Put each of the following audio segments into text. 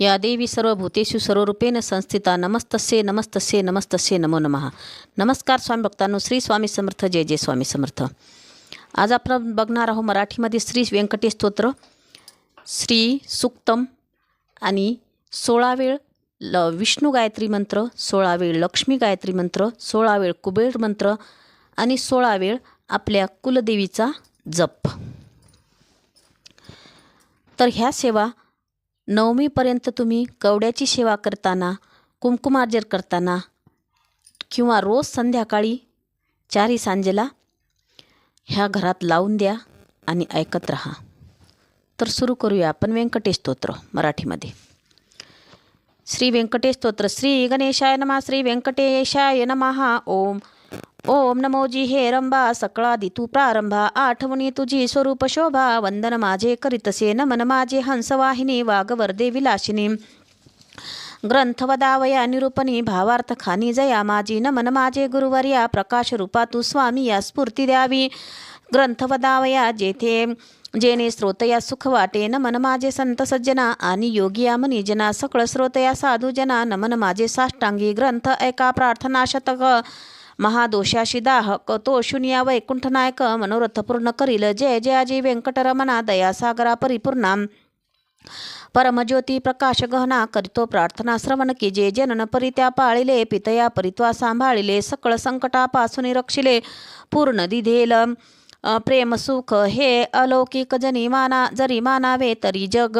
या देवी सर्वभूतेषु सर्वरूपेण संस्थिता नमस्तस्ये नमस्तस्ये नमस्तस्ये नमो नमः. नमस्कार स्वामी भक्तांनो श्री स्वामी समर्थ जय जय स्वामी समर्थ. आज आपण बघणार आहोत मराठीमध्ये श्री व्यंकटेश स्तोत्र श्री सुक्तम आणि सोळा वेळ ल विष्णू गायत्री मंत्र सोळा वेळ लक्ष्मी गायत्री मंत्र सोळा वेळ कुबेर मंत्र आणि सोळा वेळ आपल्या कुलदेवीचा जप. तर ह्या सेवा नवमीपर्यंत तुम्ही कवड्याची सेवा करताना कुंकुमार्जन करताना किंवा रोज संध्याकाळी चारी सांजेला ह्या घरात लावून द्या आणि ऐकत राहा. तर सुरू करूया आपण व्यंकटेश स्तोत्र मराठीमध्ये. श्री व्यंकटेश स्तोत्र. श्री गणेशाय नमः. श्री व्यंकटेशाय नमः. ओम ओम नमो जी हे रंबा सकळा दितू प्रारंभा आठवणी तुझी स्वरूप शोभा वंदन माझे करीतसे नमन माझे हंसवाहिनी वागवर्दे विलासिनी। ग्रंथवदावया निरूपणी भावार्थ खानी जया माझी नमन माझे गुरुवर्या प्रकाश रूपा तू स्वामी या स्फूर्ती द्यावी। ग्रंथवदावया जेथे जेने श्रोतया सुख वाटे नमन माझे संत सज्जना आणि योगिया मनी जना सकळ श्रोतया साधू जना नमन माझे साष्टांगी ग्रंथ ऐका प्रार्थना शतक। महादोषाशी दाह तो शून्या वैकुंठनायक मनोरथ पूर्ण करील. जय जयाजी व्यंकटरमणा दयासागरा परिपूर्णा. परमज्योती प्रकाश गहना करितो प्रार्थना श्रवण की. जे जनन परित्या पाळिले पितया परित्वा सांभाळिले सकळ संकटापासून रक्षिले पूर्ण दिधेल. प्रेम सुख हे अलौकिक जनी माना जरी मानावे तरी जग.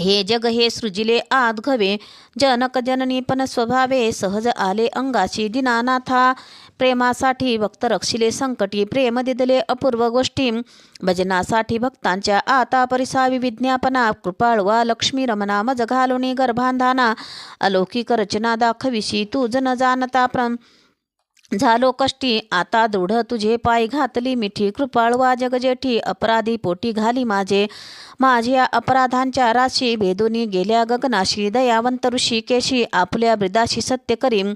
हे जग हे सृजिले आत घवे जनक जननी पण स्वभावे सहज आले अंगाशी दिनानाथा. प्रेमासाठी भक्त रक्षिले संकटी प्रेम दिदले अपूर्व गोष्टी. भजनासाठी भक्तांच्या आता परिसावी विज्ञापना कृपाळवा लक्ष्मी रमणा मज घालुनी गर्भांधाना. अलौकिक रचना दाखविशी तू जन जाणता प्रम झालो कष्टी आता दृढ तुझे पाय घातली मिठी कृपाळवा जगजेठी अपराधी पोटी घाली माझे. माझ्या अपराधांच्या राशी भेदुनी गेल्या गगनाशी दयावंत ऋषी केशी आपल्या ब्रिदाशी सत्य करीम.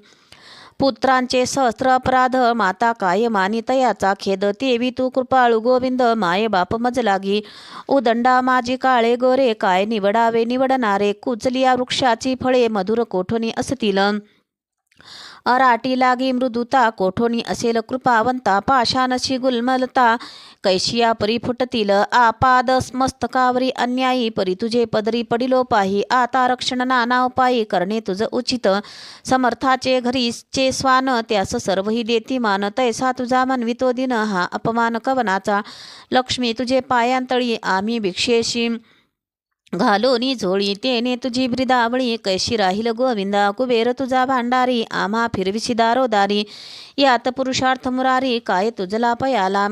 पुत्रांचे सहस्त्र अपराध माता काय मानी तयाचा खेद तेवी तू कृपाळू गोविंद माये बाप मज लागी. उदंडा माझी काळे गोरे काय निवडावे निवडणारे कुचलिया वृक्षाची फळे मधुर कोठोनी असतील. अराटी लागी मृदुता कोठोनी असेल कृपावंता पाषाणशी गुलमलता कैशिया परी फुटतील आपाद मस्तकावरी अन्यायी परी तुझे पदरी पडिलो पाही आता रक्षण नाना उपायी करणे तुझ उचित. समर्थाचे घरीचे स्वान त्यास सर्वही देती मान तैसा तुझा मनवितो दिन हा अपमान कवनाचा. लक्ष्मी तुझे पायांतळी आम्ही भिक्षेशी घालोनी झोळी तेने तुझी ब्रिदावळी कैशी राहील गोविंदा? कुबेर तुझा भांडारी आम्हा फिरविशी दारोदारी यात पुरुषार्थ मुरारी काय तुझला पयाला?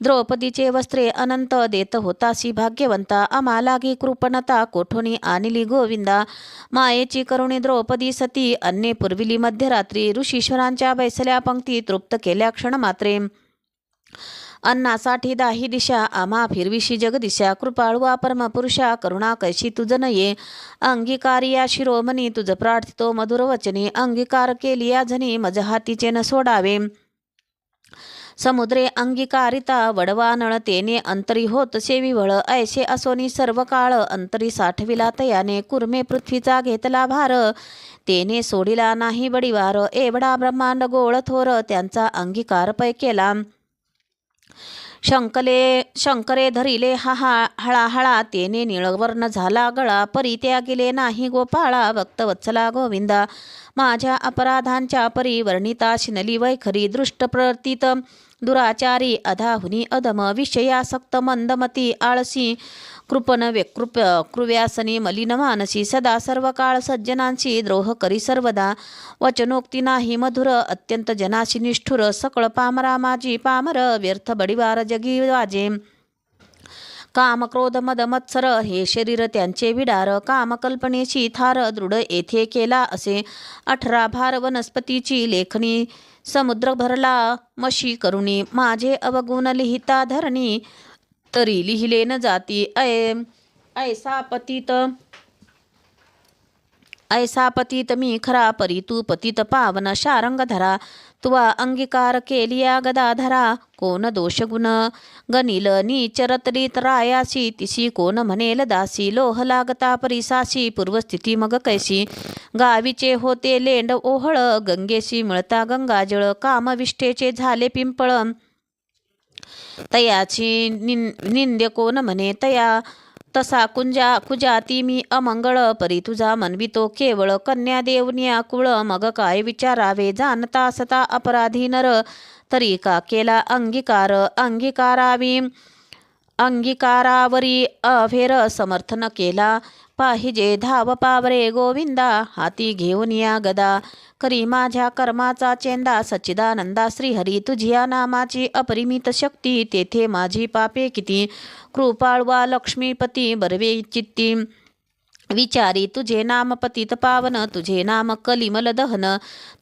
द्रौपदीचे वस्त्रे अनंत देत होतासी भाग्यवंता. आम्हालागी कृपणता कोठोनी आणली गोविंदा? मायेची करुणी द्रौपदी सती अन्ने पुरविली मध्यरात्री. ऋषीश्वरांच्या बैसल्या पंक्ती तृप्त केल्या क्षणमात्रे. अन्नासाठी दाही दिशा आम्हा फिरविशी जगदिशा कृपाळवा परमपुरुषा करुणा कैशी तुझ नये अंगीकारिया शिरोमणी तुझ प्रार्थितो मधुर वचने. अंगीकार केली या झनी मज हातीचे न सोडावे. समुद्रे अंगीकारिता वडवा नळतेने अंतरी होत सेवी वळ. ऐसे असोनी सर्व काळ अंतरी साठविला तयाने. कुर्मे पृथ्वीचा घेतला भार तेने सोडिला नाही बडीवार. एवढा ब्रह्मांड गोळ थोर त्यांचा अंगीकार पै केला. शंकले शंकरे धरिले हा हा हळाहळा तेने निळवर्ण झाला गळा परी त्या गेले नाही गोपाळा भक्तवत्सला गोविंदा. माझ्या अपराधांच्या परी वर्णिता शिनली वैखरी दृष्ट प्रतीत दुराचारी अधाहुनी अधम विषयासक्त मंदमती आळसी कृपण व्यकृप कृव्यासनी मलिन मानसी सदा सर्व काळ सज्जनांशी द्रोह करी सर्वदा. वचनोक्ती नाही मधुर अत्यंत जनाशी निष्ठुर सकळ पामरा माझी पामर व्यर्थ बडिवार जगी वाजे. काम क्रोध मद मत्सर हे शरीर त्यांचे विडार. कामकल्पनेची थार दृढ येथे केला असे. अठरा भार वनस्पतीची लेखणी समुद्र भरला मशी करुणी. माझे अवगुण लिहिता धरणी तरी लिहिले न जाती. ऐ ऐसा पतित ऐसा पतित मी खरा परी तू पतित पावन शारंग धरा तुवा अंगीकार केलिया गदाधरा कोण दोष गुण? गनिल नीचरतरीत रायासी तिसी कोण म्हणेल दासी? लोह लागता परिसासी पूर्वस्थिती मग कैसी? गावीचे होते लेंड ओहळ गंगेशी मिळता गंगाजळ कामविष्ठेचे झाले पिंपळ. तयाची निन निंद्य कोण म्हणे तया? तसा कुंजा कुजाती मी अमंगळ परी तुझा मनवितो केवळ कन्या देवनिया कुळ मग काय विचारावे जाणता सता अपराधी नर तरी का केला अंगीकार? अंगीकारावी अंगीकारावरी अफेर समर्थन केला पाहिजे धाव पावरे गोविंदा हाती घेऊन या गदा. करी माझ्या कर्माचा चेंदा सच्चिदानंदा श्रीहरी तुझिया नामाची अपरिमित शक्ती तेथे माझी पापे किती? कृपाळवा लक्ष्मीपती बरवे चित्ती. विचारी तुझे नाम पतित पावन तुझे नाम कलिमल दहन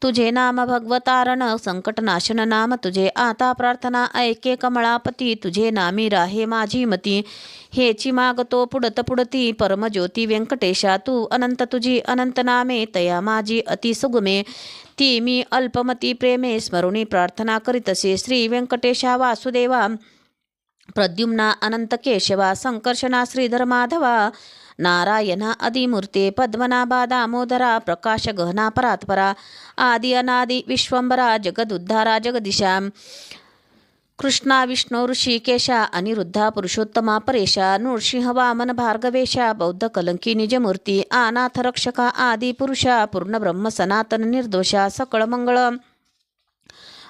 तुझे नाम भगवतारण संकटनाशन नाम तुझे आता प्रार्थना ऐके कमळापती तुझे नामी राहे माझी मती हेची मागतो पुडत पुडती परमज्योती व्यंकटेशा तू अनंत तुझी अनंत नामे तया माझी अति सुगमे ती मी अल्पमती प्रेमे स्मरुणी प्रार्थना करीतसे श्री व्यंकटेशा वासुदेवा प्रद्युम्ना अनंत केशवा संकर्षणा श्रीधर माधवा नारायणा आदिमूर्ते पद्मनाभा दामोदरा प्रकाशगहना परात्परा आदि अनादि विश्वंबरा जगदुद्धारा जगदिशा कृष्णा विष्णू ऋषिकेशा अनिरुद्धा पुरुषोत्तमा परेशा नृसिंह वामन भार्गवेशा बौद्ध कलंकी निजमूर्ती आनाथरक्षका रक्षका पुरुषा पूर्णब्रह्म सनातन निर्दोषा सकळ मंगळ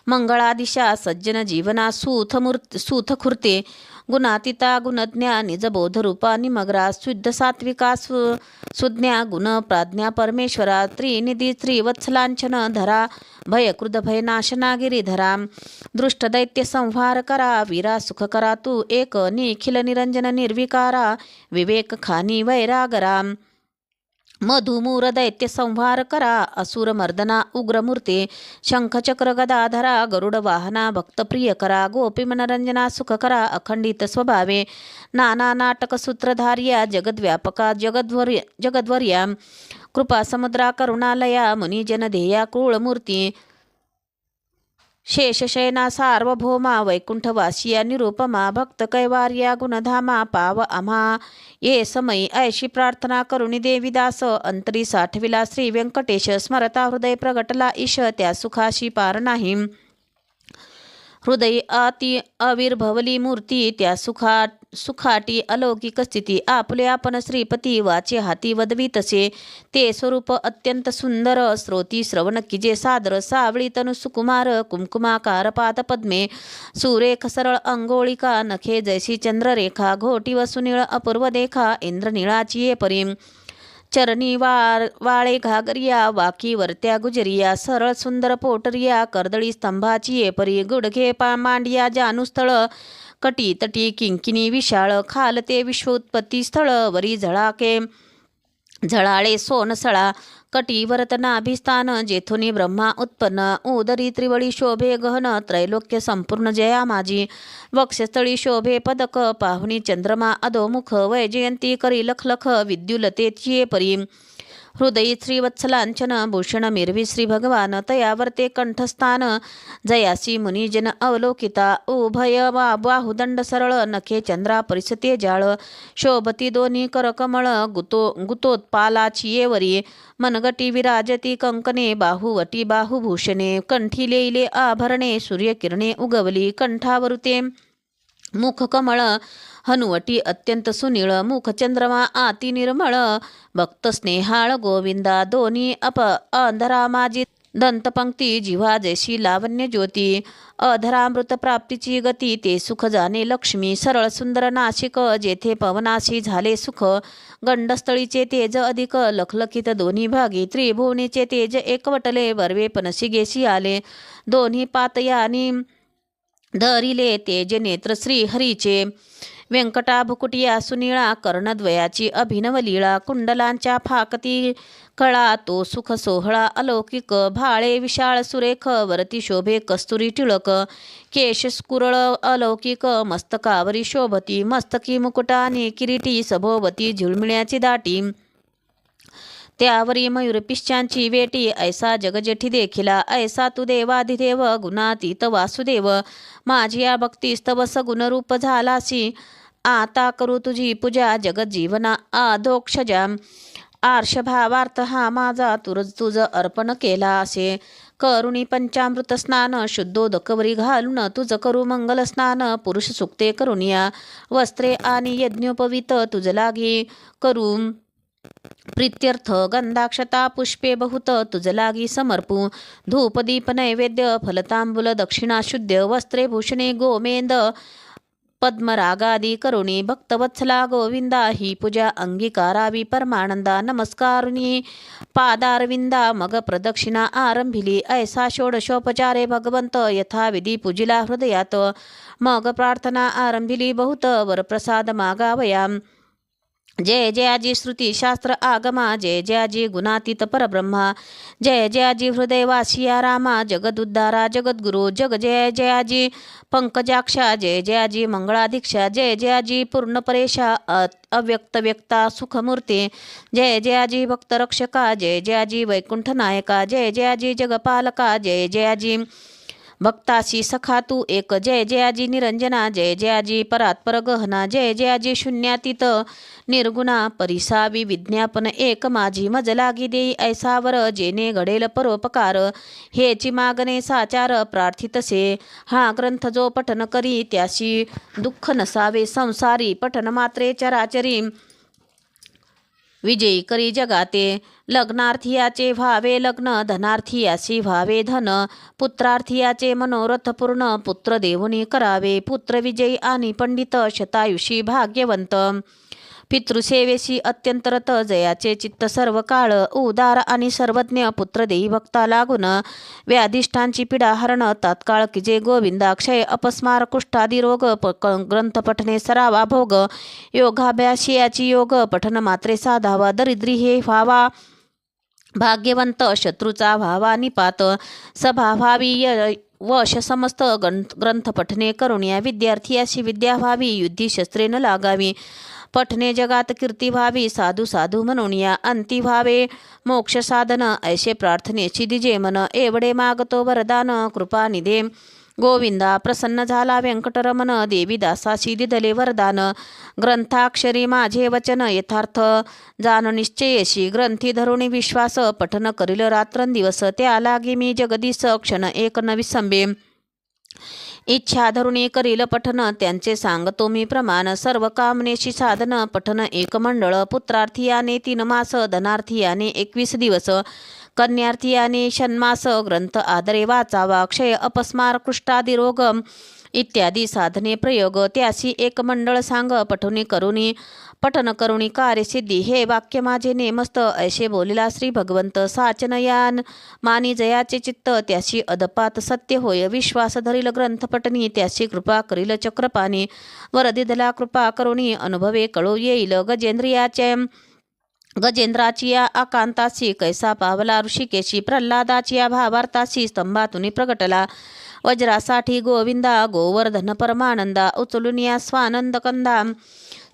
मंगळादिशा सज्जन जीवना सूथमूर्त सूथखुर्ते गुणातीता गुणज्ञा निजबोधरूपा निमग्रा शुद्ध सात्विका सु सुज्ञा गुण प्राज्ञा परमेश्वरा त्रिनिधी त्रिवत्सलांचन धरा भयकृद भयनाशना गिरिधरा दृष्ट संहार करा वीरा सुख करा तू एक निखिल निरंजन निर्विकारा विवेक खानी वैरागरा। मधुमूर दैत्य संहार करा असुर मर्दना उग्रमूर्ते शंखचक्र गदाधरा गरुड वाहना भक्तप्रिय करा गोपी मनरंजना सुख करा अखंडित स्वभावे नाना नाटक सूत्रधार्या जगद्व्यापका जगद्वर्य जगद्वर्या कृपा समुद्रा करुणालया मुनिजन ध्येया क्रूळमूर्ती शेषशयना सार्वभौमा वैकुण्ठवासिया निरुपमा भक्त कैवार्या गुणधामा पाव अमा. ये समयी ऐशी प्रार्थना करुणी देवीदास. अंतरी साठविला श्री व्यंकटेश स्मरता हृदय प्रगटला ईश त्या सुखाशी पार नाही. हृदय अति अविर्भवली मूर्ती त्या सुखा सुखाटी अलौकिक स्थिती. आपले आपण श्रीपती वाचे हाती वदवी तसे. ते स्वरूप अत्यंत सुंदर श्रोती श्रवण किजे सादर. सावळी तनु सुकुमार कुमकुमाकार पाद पद्मे. सुरेख सरळ अंगोळिका नखे जैसी चंद्ररेखा. घोटी व सुनीळ अपूर्व देखा. इंद्रनिळाची परीम चरणी वार वाळे घागरिया. वाकी वरत्या गुजरिया. सरळ सुंदर पोटरिया. कर्दळी स्तंभाची येपरी गुडघे पा मांडिया जानुस्थळ. कटी तटी किंकिनी विशाळ खालते विश्वोत्पत्ती स्थळ वरी झळाके. झळाळे सोनसळा कटी वरतनाभिस्थान जेथुनी ब्रह्मा उत्पन्न उदरी त्रिवळी शोभे गहन त्रैलोक्य संपूर्ण जया माझी वक्षस्थळी शोभे पदक पाहुणी चंद्रमा अधोमुख वैजयंती करी लखलख विद्युलतेची परी. हृदयी श्रीवत्सलांचन भूषण मिरवी श्री भगवान तयावर्ते कंठस्थान जयासी मुनिजन अवलोकिता उभय वा बाहुदंड सरळ नखे चंद्रा परिसते जाळ शोभती दोन्ही करकमळ गुतो गुतोत्पालाची येवरी मनगटी विराजती कंकणे बाहुवटी बाहुभूषणे कंठी लेईले आभरणे सूर्यकिरणे उगवली कंठावरुते मुखकमळ हनुवटी अत्यंत सुनीळ मुखचंद्रमा आती निर्मळ भक्त स्नेहाळ गोविंदा दोन्ही अप अंधरा माझी दंतपंक्ती जिव्हा जैशी लावण्य ज्योती अधरामृत प्राप्तीची गती ते सुख जाणे लक्ष्मी सरळ सुंदर नाशिक जेथे पवनाशी झाले सुख गंडस्थळीचे तेज अधिक लखलखित दोन्ही भागी त्रिभुवनीचे तेज एकवटले वरवे पनशिगेशी आले दोन्ही पातयानी धरिले तेज नेत्र श्री हरीचे व्यंकटा भुकुटिया सुनिळा कर्णद्वयाची अभिनव लीळा कुंडलांच्या फाकती कळा तो सुख सोहळा अलौकिक भाळे विशाळ सुरेख वरती शोभे कस्तुरी टिळक केश स्कुरळ अलौकिक मस्तकावरी शोभती मस्तकी मुकुटाने किरीटी सभोवती झुळमिळ्याची दाटी. त्यावरी मयूरपिश्चांची वेटी ऐसा जगजेठी देखिला ऐसा तू देवाधिदेव गुणातीत वासुदेव माझी या भक्तीस्तव सगुणरूप झालासी. आता करू तुझी पूजा जगत जीवना आधोक्षजा आर्ष भावार्थ हा माझा तुरज तुझ अर्पण केला असे करुणी पंचामृत स्नान शुद्धोदकवरी घालून तुझं करू मंगल स्नान. पुरुष सुक्ते करुणिया वस्त्रे आणि यज्ञोपवित तुझ लागे. करू प्रित्यर्थ गंधाक्षता पुष्पे बहुत तुझ लागी समर्पू. धूपदीप नैवेद्य फलतांबुल दक्षिणा शुद्ध वस्त्रे भूषणे गोमेंद. पद्मरागादी करुणी भक्तवत्सला गोविंदा ही पूजा अंगीकारावी परमानंदा नमस्कारुणी। पादारविंदा मग प्रदक्षिणा आरंभिली ऐसा षोडशोपचारे भगवंत यथाविधी पूजिला हृदयात। मग प्रार्थना आरंभिली बहुत वरप्रसाद मागावया जय जयाजी श्रुती शास्त्र आगमा जय जयाजी गुणातीत परब्रह्मा जय जयाजी हृदयवासिया रामा जगदुद्धारा जगद्गुरु जग जय जयाजी पंकजाक्षा जय जयाजी मंगळाधीक्षा जय जयाजी पूर्णपरेशा अ- अव्यक्त व्यक्ता सुखमूर्ती जय जयाजी भक्तरक्षका जय जयाजी वैकुंठ नायका जय जयाजी जगपालका जय जयाजी भक्ताशी सखा तू एक. जय जयाजी निरंजना जय जयाजी परात्पर गहना जय जयाजी शून्यातीत. निर्गुणा परिसावी विज्ञापन एक. माझी मज लागी देई ऐसावर जेने घडेल परोपकार. हेची मागणे साचार प्रार्थितसे हा ग्रंथ जो पठन करी त्याशी दुःख नसावे संसारी. पठन मात्रे चराचरी. विजयी करी जगाते. लग्नार्थीयाचे व्हावे लग्न धनार्थीयाशी व्हावे धन पुत्रार्थीयाचे मनोरथ पूर्ण पुत्र देवुनी करावे पुत्र विजयी आणि पंडित शतायुषी भाग्यवंत. पितृसेवेशी अत्यंत रत जयाचे चित्त सर्व काळ उदार आणि सर्वज्ञ पुत्र देई भक्ता लागून व्याधिष्ठांची पीडा हरण तात्काळ की जे गोविंदाक्षय अपस्मार कुष्ठादी रोग प क- ग्रंथ पठणे सरावा भोग योगाभ्यास याची योग पठन मात्रे साधावा दरिद्री हे व्हावा. भाग्यवंत शत्रूचा व्हावा निपात सभा य- वश समस्त ग्रंथ ग्रंथ पठणे या विद्यार्थी अशी विद्या व्हावी युद्धी शस्त्रे न लागावी. पठणे जगात कीर्ती व्हावी साधू साधू म्हणून या अंती व्हावे. मोक्ष साधन ऐसे प्रार्थनेची दिजे मन एवढे मागतो वरदान कृपा निधे. गोविंदा प्रसन्न झाला व्यंकटरमण देवीदासाशी दिदले वरदान ग्रंथाक्षरी माझे वचन यथार्थ जाण निश्चयशी ग्रंथी धरुणी विश्वास पठन करील रात्रंदिवस त्या लागी मी जगदीश क्षण एक नविसंबे इच्छा धरुणी करील पठन त्यांचे सांगतो मी प्रमाण सर्व कामनेशी साधन पठन एक मंडळ पुत्रार्थी याने तीन मास धनार्थीयाने एकवीस दिवस कन्यार्थीयाने षण्मास ग्रंथ आदरे वाचावा क्षय अपस्मार कुष्ठादी इत्यादी साधने प्रयोग. त्यासी एक मंडळ सांग पठुनी करुणी पठन करुणी कार्यसिद्धी. हे वाक्य माझे नेमस्त ऐशे बोलिला श्री भगवंत. साचनयान मानी जयाचे चित्त त्याशी अदपात सत्य होय. विश्वास धरील ग्रंथ पटनी त्याशी कृपा करील चक्रपाणी. वरदिदला कृपा करुणी अनुभवे कळू येईल. गजेंद्रियाचे गजेंद्राची या आकांताशी कैसा पावला ऋषिकेशी प्रल्हादाची या भावार्थाशी स्तंभातुनी प्रगटला. वज्रासाठी गोविंदा गोवर्धन परमानंदा उचलून या स्वानंद कंदा.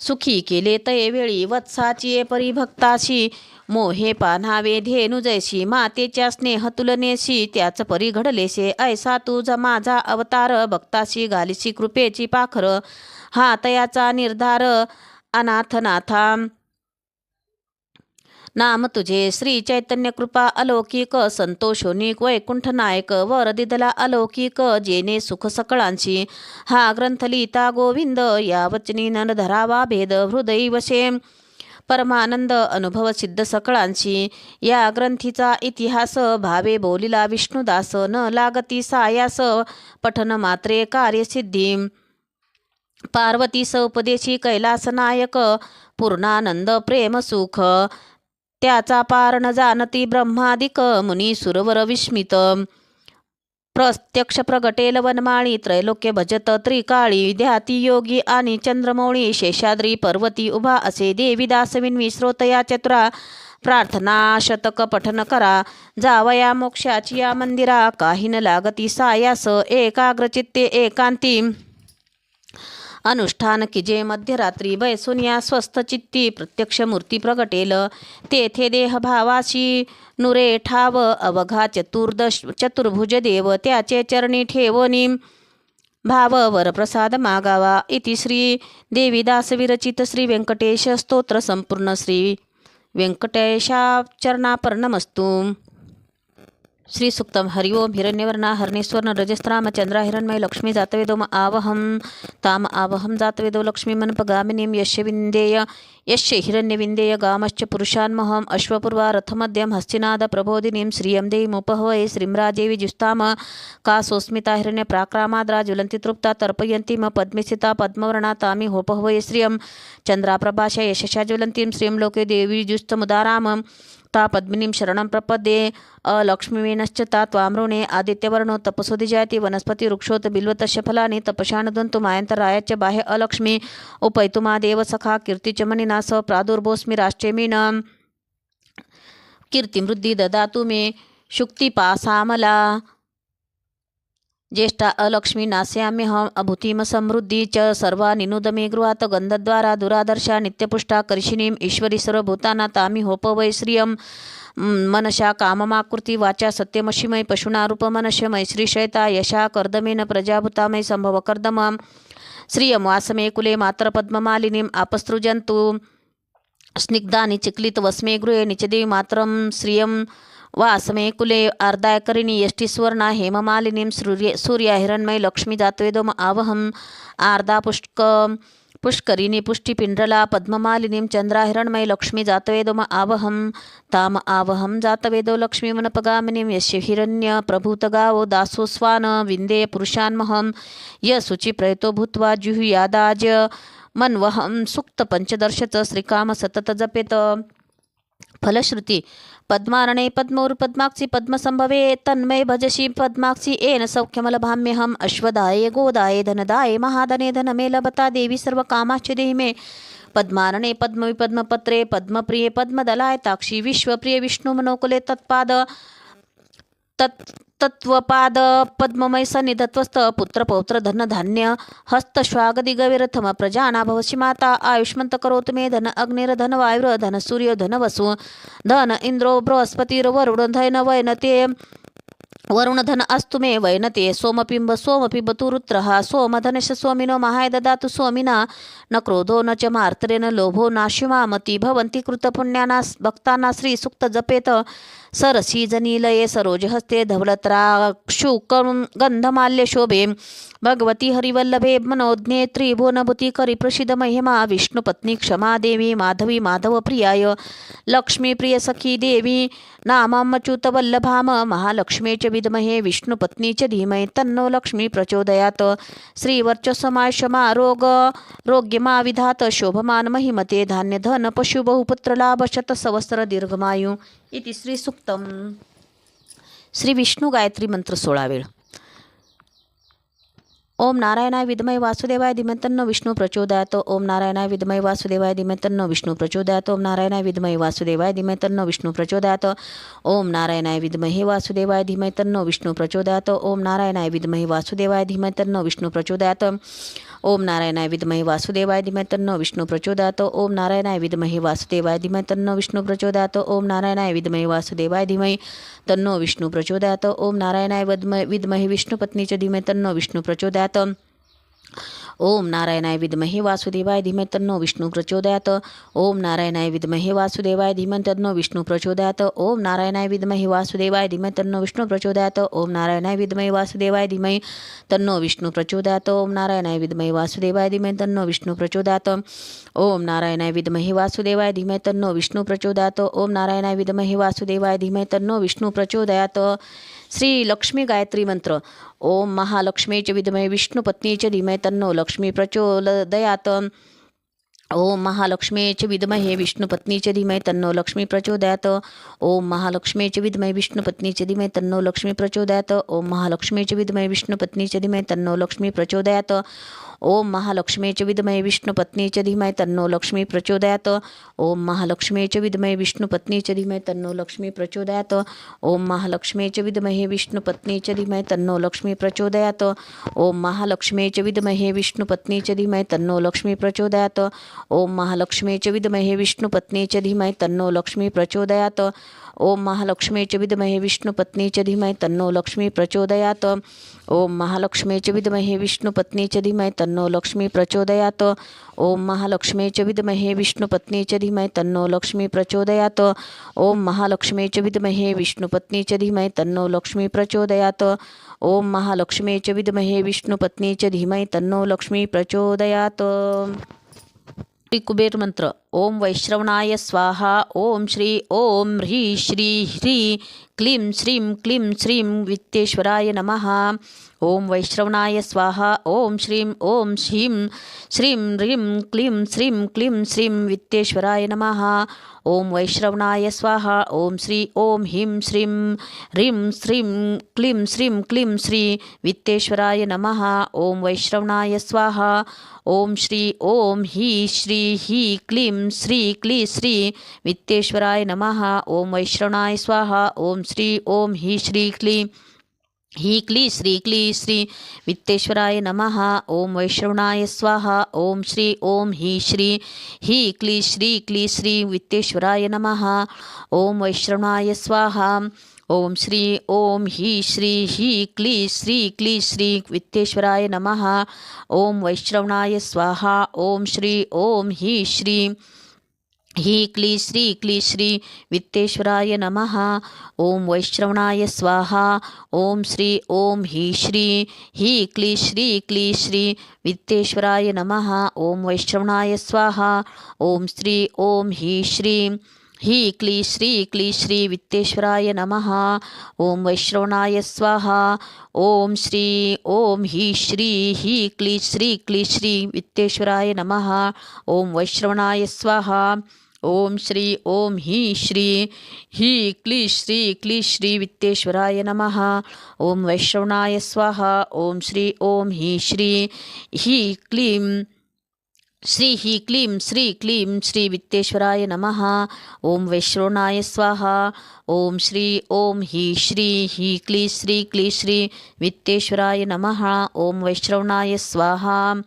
सुखी केले तये वेळी वत्साची परिभक्ताशी. मोहे पान्हावे धेनुजयशी मातेच्या स्नेह तुलनेशी. त्याच परी घडलेसे ऐसा तुझा माझा अवतार. भक्ताशी घालिशी कृपेची पाखर. हा तयाचा निर्धार अनाथनाथा. नाम तुझे श्री चैतन्य कृपा अलौकिक संतोषोनिक वैकुंठ नायक वरदिदला अलौकिक जेने सुख सकळांशी. हा ग्रंथ लिहिता गोविंद या वचनी नन धरावा भेद हृदयी वशे. परमानंद अनुभव सिद्ध सकळांशी. या ग्रंथीचा इतिहास भावे बोलिला विष्णुदास न लागती सायास पठन मात्रे कार्यसिद्धी. पार्वती सौपदेशी कैलास नायक पूर्णानंद प्रेम सुख. त्याचा पार न ब्रह्मादिक मुनी सुरवर विस्मित. प्रत्यक्ष प्रगटेल वनमाळी त्रैलोक्य भजत त्रिकाळी ध्याती योगी आणि चंद्रमौळी शेषाद्री पर्वती उभा असे देवीदास विनवी श्रोतया चतुरा प्रार्थना शतक पठन करा. जावया मोक्षाची या मंदिरा. काही न लागती सायास. एकाग्रचित्ते एकांती. अनुष्ठान की जे मध्यरात्री बैसून या स्वस्थ चित्ती प्रत्यक्ष मूर्ती प्रगटेल. तेथे देहभावाशी नुरे ठाव अवघा चतुर्दश चतुर्भुज देव. त्याचे चरणी ठेवनी भाव वरप्रसाद मागावा. इति श्री देवीदास विरचित श्री व्यंकटेश स्तोत्र संपूर्ण श्री व्यंकटेशाचरणापर्णमस्तु श्री सुक्तम हरि ओम हिरण्यवर्णा हरणेश्वर्ण रजस्त्राम हिरण्मय लक्ष्मी जातवेदोम आवहं। ताम आवहं जातवेदो लक्ष्मीमनपगामिनीं यस्य विन्देय यस्य हिरण्यविन्देय गामश्च पुरुषान्महम् अश्वपूर्वा रथमध्यं हस्तिनाद प्रबोधिनीं श्रियं देवीमुपहवये श्रीम्राजेवि जुस्ताम हिरण्य हिरण्यप्राक्रामाद्रा ज्वलन्ति तृप्ता तर्पयन्तीम पद्मिस्थिता पद्मवर्णा तामि होपहवये श्रियं चन्द्राप्रभाष यशशा ज्वलन्तीं श्रियं लोके देवी जुस्तमुदारामम् ता पद्मिनीं शरणं प्रपद्ये अलक्ष्मीमेनश्च ता त्वामृणे आदित्यवर्णो तपसोधि जायति वनस्पती वृक्षोत बिल्वतस्य फलानि तपशानदन्तु मायन्तरायच्च बाह्य अलक्ष्मी उपैतुमादेव सखा कीर्तिचमनिना स प्रादुर्भोस्मि राष्ट्रेमीनां कीर्तिमृद्धि ददातु मे शुक्तिपासामला। ज्येष्ठा अलक्ष्मी नास्याम्यहम् अभूतिम समृद्धी च सर्वा निनुदमे गृहात गन्धद्वारा दुरादर्शा नित्यपुष्टा कर्षिणीम ईश्वरी सर्वभूताना तामि होपवै श्रियं मनशा काममाकृती वाचा सत्यमशिमय पशुना रूपमनशमय श्रीशयता यशा कर्दमेन प्रजाभूतामय संभव कर्दमां श्रियं वासमे कुले मातरपद्ममालिनीम् आपसृजन्तु। स्निग्धानि चिक्लित वस्मे गृहे निचदेवी मात्रम श्रियं वासमे कुले अर्धायकरिणी यष्टिस्वर्णा हेममालिनीं सूर्य सूर्या हिरण्मय लक्ष्मी जातवेदोम आवहम्। आर्धा पुष्क पुष्करिणी पुष्टिपिण्डला पद्ममालिनीं चन्द्राहिरण्मयी लक्ष्मी जातवेदोम आवहं ताम आवहं जातवेदो लक्ष्मीमनपगामिनीं यस्य हिरण्य प्रभूतगावो दासोस्वान विन्दे पुरुषान्महं य शुचिप्रयतो भूत्वा जुहुयादाज मन्वहं सुक्तपञ्चदर्शत श्रीकाम सतत जपेत। फलश्रुती पद्मारणे पद्मौर पद्माक्षी पद्मसंभवे तन्मय भजशी पद्माक्षी येन सौख्यमलभाम्यहम् अश्वदाये गोदाये धनदाये महाधने धनमे लभता देवी सर्वकामाश्च देही मे। पद्मारणे पद्मवि पद्मपत्रे पद्मप्रिये पद्मदलाय ताक्षी विश्वप्रिय विष्णुमनोकुले तत्पाद तत् तत्वपाद पद्ममय सन्निधत्वस्त पुत्रपौत्र धनधान्य हस्तश्वागदिगविरथम प्रजाना भवसि माता आयुष्मन्त करोतु मे धन अग्निर्धन वायुर धन सूर्य धन वसु धन इन्द्रो बृहस्पतिर्वरुण धन वैनते वरुणधन अस्तु मे वैनते सोमपिम्ब सोमपिबतु रुद्रः सोमधनश स्वामिनो महाय ददातु स्वामिना न क्रोधो न च मार्त्रेण लोभो नाशिमामती भवन्ति कृतपुण्याना भक्ताना श्रीसुक्त जपेत सरसिजनीलये सरोजहस्ते धवलत्राक्षुकं गन्धमाल्य शोभे। भगवती हरिवल्लभे मनोज्ञे त्रिभुवनभूति करिप्रसिद्ध महिमा विष्णुपत्नी क्षमा देवी माधवी माधवप्रियाय। लक्ष्मीप्रिय सखी देवी नामच्युतवल्लभाम महालक्ष्मी च विद्महे विष्णुपत्नी च धीमहि तन्नो लक्ष्मी प्रचोदयात्। श्रीवर्चसमाय क्षमारोग विधात शोभमान महिमते धान्यधन पशु इति श्री सुक्तम. श्री विष्णू गायत्री मंत्र सोळा वेळ ओम नारायणाय विद्मय वासुदेवाय धीमंतन्न तन्नो विष्णू प्रचोदयात. ओम नारायणाय विद्मय वासुदेवाय धीमंतन्न तन्नो विष्णू प्रचोदयात. ओम नारायणाय विद्मय वासुदेवाय धीमंतन्न विष्णू प्रचोदयात. ओम नारायणाय विद्महे वासुदेवाय धीमंतन्न तन्नो विष्णू प्रचोदयात. ओम नारायणाय विद्महे वासुदेवाय धीमंतन्न विष्णू प्रचोदयात. ओम नारायणाय विद्महे वासुदेवाय धीमहि तन्नो विष्णू प्रचोदयात ओम नारायणाय विद्महे वासुदेवाय धीमहि तन्नो विष्णू प्रचोदयात ओम नारायणाय विद्महे वासुदेवाय धीमहि तन्नो विष्णू प्रचोदयात ओम नारायणाय विद्महे विद्महे विष्णुपत्नीच धीमहि तन्नो विष्णू प्रचोदयात ओम नारायणाय विद्महे वासुदेवाय धीमहि तन्नो विष्णू प्रचोदयात। ओम नारायणाय विद्महे वासुदेवाय धीमहि तन्नो विष्णू प्रचोदयात। ओम नारायणाय विद्महे वासुदेवाय धीमहि तन्नो विष्णू प्रचोदयात। ओम नारायणाय विद्महे वासुदेवाय धीमहि तन्नो विष्णू प्रचोदयात। ओम नारायणाय विद्महे वासुदेवाय धीमहि तन्नो विष्णू प्रचोदयात। ओम नारायणाय विद्महे वासुदेवाय धीमहि तन्नो विष्णू प्रचोदयात। ओम नारायणाय विद्महे वासुदेवाय धीमहि तन्नो विष्णू प्रचोदयात। श्री लक्ष्मी गायत्री मंत्र ओम महालक्ष्मीचे विद्महे विष्णुपत्नीचे धीमय तन्नो लक्ष्मी प्रचोदयात ओम महालक्ष्मीचे विद्महे विष्णुपत्नीचे धीमय तन्नो लक्ष्मी प्रचोदयात ओम महालक्ष्मीचे विद्महे विष्णुपत्नीचे धीमय तन्नो लक्ष्मी प्रचोदयात ओम महालक्ष्मीचे विद्महे विष्णुपत्नीचे धीमय तन्नो लक्ष्मी प्रचोदयात ओम महालक्ष्मी च विद्महे विष्णुपत्नी च धीमहि तन्नो लक्ष्मी प्रचोदयात। ओम महालक्ष्मी च विद्महे विष्णुपत्नी च धीमहि तन्नो लक्ष्मी प्रचोदयात। ओम महालक्ष्मी च विद्महे विष्णुपत्नी च धीमहि तन्नो लक्ष्मी प्रचोदयात। ओम महालक्ष्मी च विद्महे विष्णुपत्नी च धीमहि तन्नो लक्ष्मी प्रचोदयात। ओम महालक्ष्मी च विद्महे विष्णुपत्नी च धीमहि तन्नो लक्ष्मी प्रचोदयात। ओम महालक्ष्मी च विद्महे विष्णुपत्नी च धीमहि तन्नो लक्ष्मी प्रचोदयात। ओम महालक्ष्मी च विद्महे विष्णुपत्नी च धीमहि तन्नो लक्ष्मी प्रचोदयात। ओम महालक्ष्मी च विद्महे विष्णुपत्नी च धीमहि तन्नो लक्ष्मी प्रचोदयात। ओम महालक्ष्मी च विद्महे विष्णुपत्नी च धीमहि तन्नो लक्ष्मी प्रचोदयात। ओम महालक्ष्मी च विद्महे विष्णुपत्नी च धीमहि तन्नो लक्ष्मी प्रचोदयात। कुबेर मंत्र ओम वैश्रवणाय स्वाहा ओम श्री ओम ह्री श्री ह्री क्लीं श्रीं क्लीं श्रीं वित्तेश्वराय नमः। ओम वैश्रवणाय स्वाहा ओम श्रीं ओम श्रीं श्रीं ह्रीं क्लीं श्रीं क्लीं श्रीं वित्तेश्वराय नमः। ओम वैश्रवणाय स्वाहा ओम श्री ओम ह्रीं श्रीं ह्रीं श्रीं क्लीं श्रीं क्लीं श्री वित्तेश्वराय नमः। ओम वैश्रवणाय स्वाहा ओम श्री ओम ही श्री ही क्लीं श्री क्ली श्री वित्तेश्वराय नमः। ओम वैश्रवणाय स्वाहा। ओम श्री ओम ही श्री क्ली ही क्ली श्री क्ली श्री वित्तेश्वराय नमः। ओम वैश्रवणाय स्वाहा। ओम श्री ओम ही श्री। ही क्ली श्री क्ली श्री वित्तेश्वराय नमः। ओम वैश्रवणाय स्वाहा। ओम श्री ओम ही श्री ही क्ली श्री क्ली श्री वित्तेश्वराय नमः। ओम वैश्रवणाय स्वाहा। ओम श्री ओम ही श्री ही क्ली श्री क्ली श्री वित्तेश्वराय नमः। ओम वैश्रवणाय स्वाहा। ओम श्री ओम ही श्री ही क्ली श्री क्ली श्री वित्तेश्वराय नमः। ओम वैश्रवणाय स्वाहा। ओम श्री ओम ही श्री ही क्ली श्री क्ली श्री वित्तेश्वराय नमः। ओम वैश्रवणाय स्वाहा। ओम श्री ओम ही श्री ही क्ली श्री क्ली श्री वित्तेश्वराय नमः। ओम वैश्रवणाय स्वाहा। ओम श्री ओम ही श्री ही क्ली श्री क्ली श्री वित्तेश्वराय नमः। ओम वैश्रवणाय स्वाहा। ओम श्री ओम ही श्री ही क्लीं श्री ही क्लीं श्री क्लीं श्री वित्तेश्वराय नमः। ओम वैश्रोणाय स्वाहा। ओम श्री ओम ही श्री ही क्ली श्री क्ली श्री वित्तेश्वराय नमः। ओम वैश्रवणाय स्वाहा।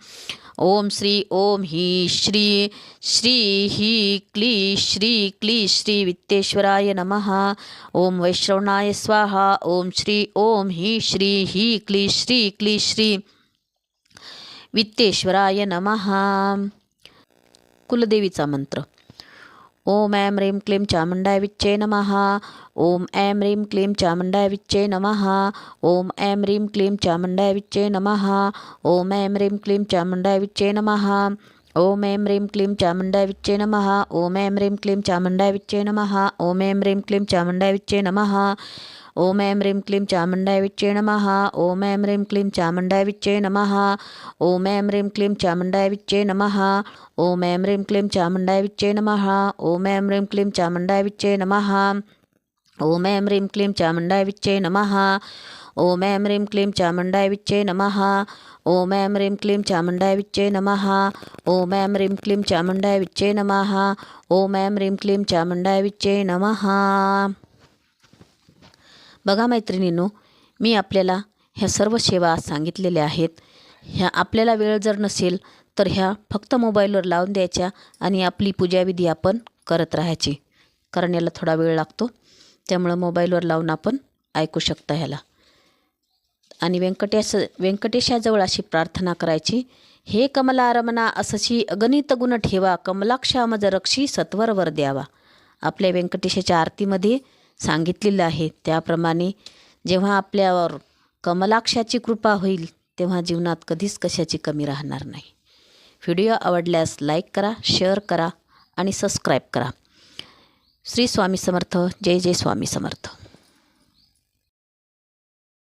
ओम श्री ओम ही श्री श्री ही क्ली श्री क्ली श्री वित्तेश्वराय नमः। ओम वैश्रवणाय स्वाहा। ओम श्री ओम ही श्री ही क्ली श्री क्ली श्री वित्तेश्वराय नमः कुलदेवीचा मंत्र ओम ऐं रेम क्लीं चामुंडाय विच्चे नमः ओम ऐं रेम क्लीं चामुंडाय विच्चे नमः ओम ऐं रेम क्लीं चामुंडाय विच्चे नमः ओम ऐं रेम क्लीं चामुंडाय विच्चे नमः ఓం ఏం హ్రీం క్లీం చాముండాయ విచ్చే నమ ఓం ఏం హ్రీం క్లీం చాముండాయ విచ్చే నమ ఓం ఏం హ్రీం క్లీం చాముండాయ విచ్చే నమ ओम ऐं ह्रीं क्लीं चामुण्डाय विच्चे नमः ओम ऐं ह्रीं क्लीं चामुण्डाय विच्चे नमः ओम ऐं ह्रीं क्लीं चामुण्डाय विच्चे नमः ओम ऐं ह्रीं क्लीं चामुण्डाय विच्चे नमः ओम ऐं ह्रीं क्लीं चामुण्डाय विच्चे नमः ओम ऐं ह्रीं क्लीं चामुण्डाय विच्चे नमः ओम ऐं ह्रीं क्लीं चामुण्डाय विच्चे नमः ओम ऐं ह्रीं क्लीं चामुण्डाय विच्चे नमः ओम ऐं ह्रीं क्लीं चामुण्डाय विच्चे नमः ओम ऐं ह्रीं क्लीं चामुण्डाय विच्चे नमः बघा मैत्रिणींनो मी आपल्याला ह्या सर्व सेवा सांगितलेल्या आहेत. ह्या आपल्याला वेळ जर नसेल तर ह्या फक्त मोबाईलवर लावून द्यायच्या आणि आपली पूजाविधी आपण करत राहायची. कारण याला थोडा वेळ लागतो. त्यामुळं मोबाईलवर लावून आपण ऐकू शकता ह्याला. आणि व्यंकटेश व्यंकटेशाजवळ अशी प्रार्थना करायची हे कमला रमणा असशी अगणित गुण ठेवा कमलाक्षा मज रक्षी सत्वरवर द्यावा. आपल्या व्यंकटेशाच्या आरतीमध्ये सांगितलेलं आहे. त्याप्रमाणे जेव्हा आपल्यावर कमलाक्षाची कृपा होईल तेव्हा जीवनात कधीच कशाची कमी राहणार नाही. व्हिडिओ आवडल्यास लाईक करा शेअर करा आणि सबस्क्राईब करा. श्री स्वामी समर्थ. जय जय स्वामी समर्थ.